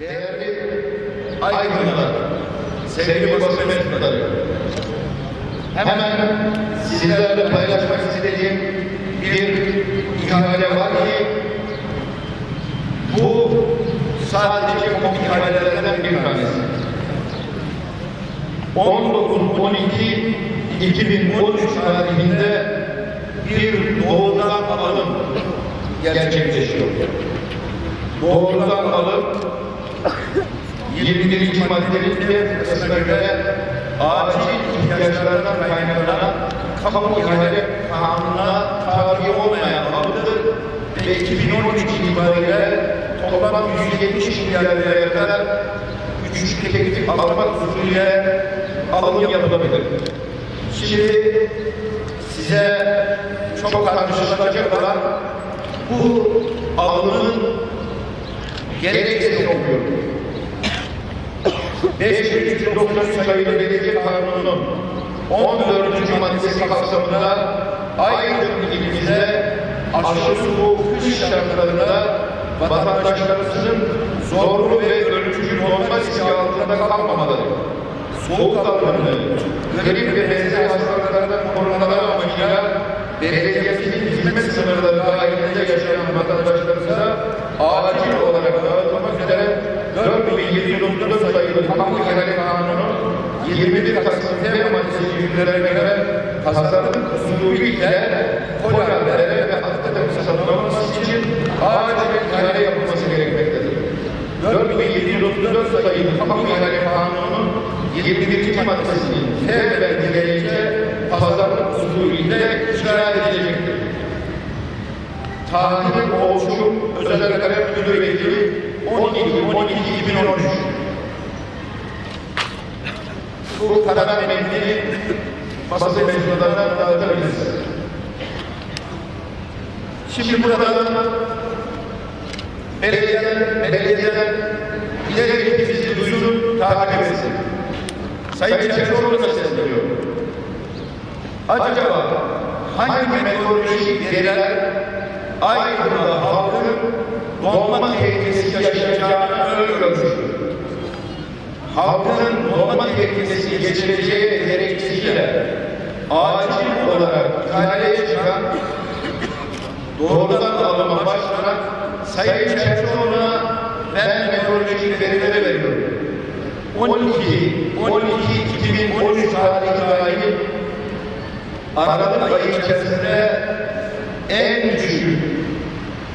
Değerli aydınlar, sevgili basın mensupları, hemen sizlerle paylaşmak istediğim bir ihale var ki bu sadece komik ihalelerden bir tanesi. 19-12-2013 tarihinde bir doğrudan alım gerçekleşiyor. Doğrudan alım 21. maddenin de kısmına göre acil ihtiyaçlardan kaynaklanan kamu ihale kanununa tabi olmayan alımdır ve 2013 itibariyle toplam 170 milyar liraya kadar üçüncü teklif almak usulüyle alım yapılabilir. Şimdi size çok tartışılacak olan bu alımın gerekçesini okuyorum. 5393 sayılı belediye kanununun 14. maddesi kapsamında Aydın ilimizde aşırı soğuk kış şartlarında vatandaşlarımızın zorlu ve ölümcül olma riski altında kalmamaları, soğuk algınlığı, grip ve benzer hastalıklardan korunmaları amacıyla belediyemizin hizmet sınırları dahilinde yaşayan vatandaşlarımıza acil olarak dağıtılmak üzere 4734 sayılı kamu ihale kanunu 21 Kasım T maddesi hükümlerine göre tasarruf usulü ile polarlere ve atletik satılması için acil ihale yapılması gerekmektedir. 4734 sayılı kamu ihale kanununun 21. maddesinin T bendi gereğince pazarlık usulüyle icra edilecektir. Tahmin Oğuzcu Özel Kalem Müdür Vekili 12-12-2013 Bu karar metnini basın mensuplarına dağıtabiliriz. Şimdi burada belediyeden, belediyeden ileri bizi duysun, takip etsin. Sayın Çerçoğlu da sesleniyor. Acaba hangi meteorolojik veriler Aydın'da halkın donma tehlikesi yaşayacağını öngörmüştür? Halkın donma tehlikesi geçireceği gerekçesiyle acil olarak ihaleye çıkan doğrudan alıma başlanan Sayın Çerçoğlu'na ben meteorolojik verileri veriyorum. 12 12 2013 tarihi dahil Aralık ayı içerisinde en düşük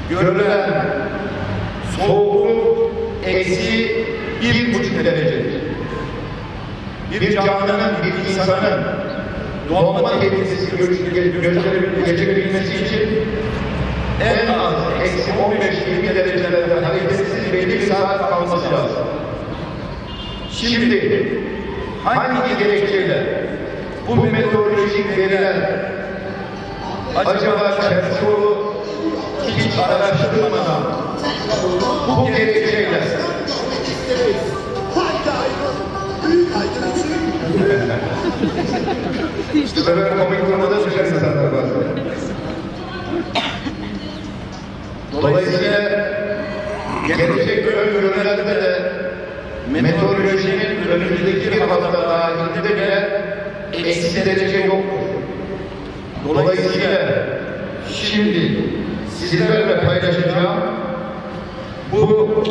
görülen soğukluk eksi bir buçuk derecedir. Bir canlının, bir insanın donma tehlikesi gösterebilmesi için en az eksi 15-20 derecelerde hareketsiz belli bir saat kalması lazım. Şimdi hangi gerekçeyle bu meteorolojik veriler acaba Çerçoğlu hiç araştırmadan bu gerekçeyle işte böyle komik durumda düşen insanlar var. Dolayısıyla gelecek öngörülerde de meteorolojinin önümüzdeki bir hafta dahilinde bile eksi derece yoktur. Dolayısıyla şimdi sizlerle paylaşacağım bu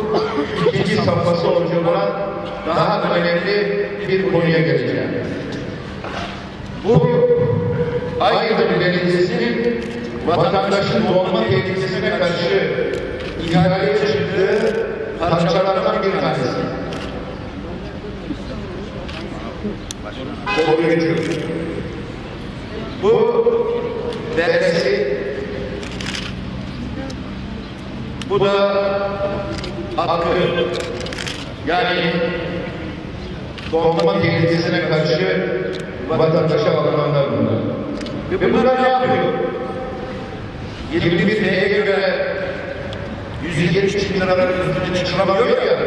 ikinci safhası olacak olan daha önemli bir konuya geleceğim. Bu Aydın Belediyesi'nin vatandaşın dolma tehlikesine karşı ihaleye çıktığı parçalardan bir tanesi. Koruyucu. Bu deresi bu da hakkı yani donma tehlikesine karşı vatandaşa alınan bunlar. Ve bunlar ne yapıyor? 21 T'ye göre 170 bin liranın üstüne çıkamıyor ya.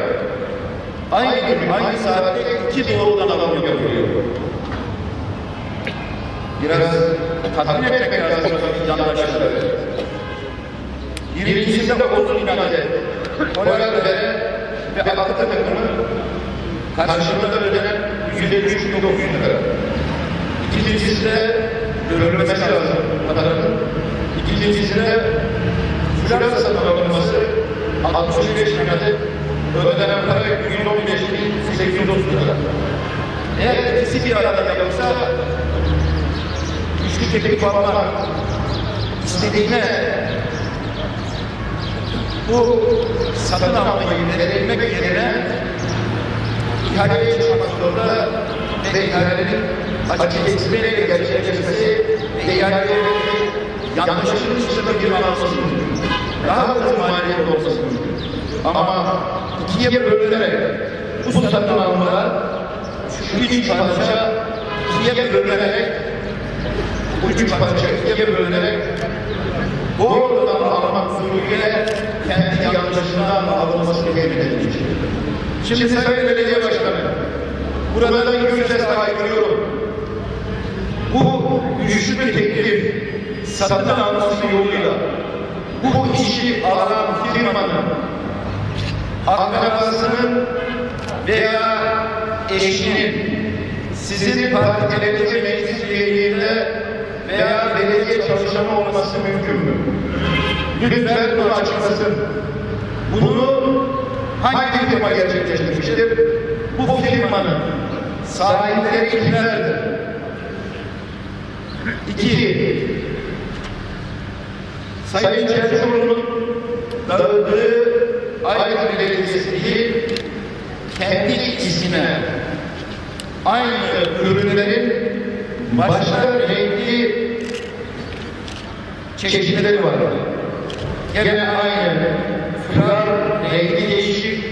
Aynı gün, aynı saatte iki doğrudan alım yapıyor. Biraz tatmin etmek lazım yandaşları. Birincisinde 30 bin adet polar veren ve aklı takımı karşılığında ödenen 153 bin 900 lira. İkincisi de görülmesi lazım paranın. İkincisi de Flora satın alınması 65 bin adet ödenen para 115 bin 830 lira. Eğer ikisi bir arada yoksa güçlü teklif almak istediğine bu satın almayı verilmek yerine ihaleye çıkmak zorunda ve ihalenin açık eksimeyle gerçekleşmesi ve ihaleye yanlışlıkla dışında alması mümkün. Daha hızlı maliyetli olması mümkün. Ama ikiye bölünerek bu satın almalar şu üç parça ikiye bölünerek bu üç parça ikiye bölünerek doğrudan almak suretiyle kendi yanlışından alınması temin edilmiştir. Şimdi Sayın Belediye Başkanı, buradan yüz sesle haykırıyorum. Bu güçlü teklif satın alması yoluyla bu işi alan firmanın akrabasının veya eşinin sizin partilerinize meclis üyeliğinde veya belediye çalışanı olması mümkün mü? Lütfen bunu açıklasın. Bunu hangi firma gerçekleştirmiştir? Bu firmanın sahipleri kimlerdir? İki, Sayın Çerçoğlu'nun dağıttığı Aydın Belediyesi değil, kendi ismine aynı ürünlerin başka renkli çeşitleri var. Gene aynı fırar, rengi değişik.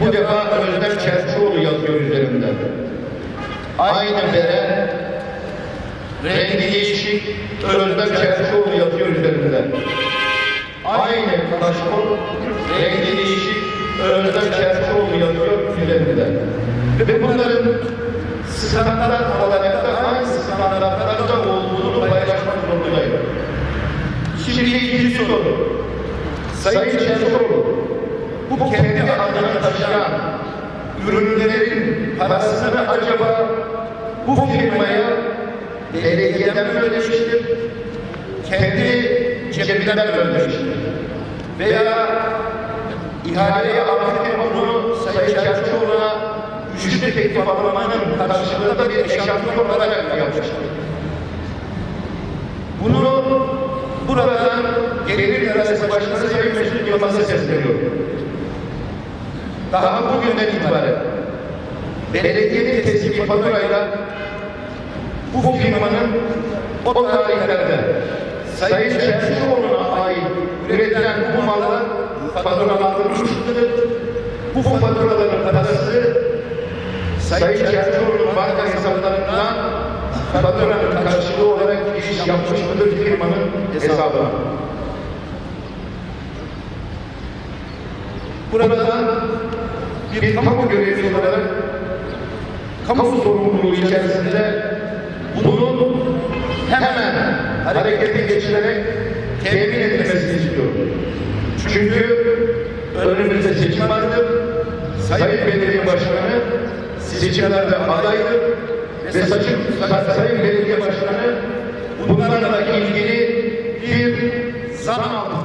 Bu defa Özlem Çerçoğlu yazıyor üzerinde. Aynı bere, rengi değişik, Özlem Çerçoğlu yazıyor üzerinde. Aynı kaşkol, rengi değişik, Özlem Çerçoğlu yazıyor üzerinde. Ve bunların standart olarak da aynı standartlarda zorundayım. Şimdi ikinci soru. Sayın Çerçoğlu, bu kendi adını taşıyan ürünlerin parasını acaba bu firmaya belediyeden mi ödemiştir? Kendi cebinden mi ödemiştir? Veya ihaleye alan firma bunu Sayın Çerçoğlu'na güçlü teklif almanın karşılığında bir eşantiyon olarak mı yapmıştır? Bunu buradan Gelir İdaresi Başkanı Sayın Mesut Yılmaz'a sesleniyorum. Daha bugünden itibaren belediyenin teslim faturayla bu firmanın o tarihlerde Sayın Çerçioğlu'na ait üretilen bu mallar faturalandırılmıştır. Bu faturaların parası Sayın Çerçioğlu'nun banka hesaplarından faturanın karşılığı olarak giriş yapmış mıdır firmanın hesabına? Buradan bir kamu görevlisi olarak kamu sorumluluğu içerisinde bunun hemen harekete geçirerek temin edilmesini istiyorum. Çünkü önümüzde seçim vardır. Sayın Belediye Başkanı seçimlerde adaydır ve sayın, Sayın Belediye Başkanı bunlarla ilgili bir zam.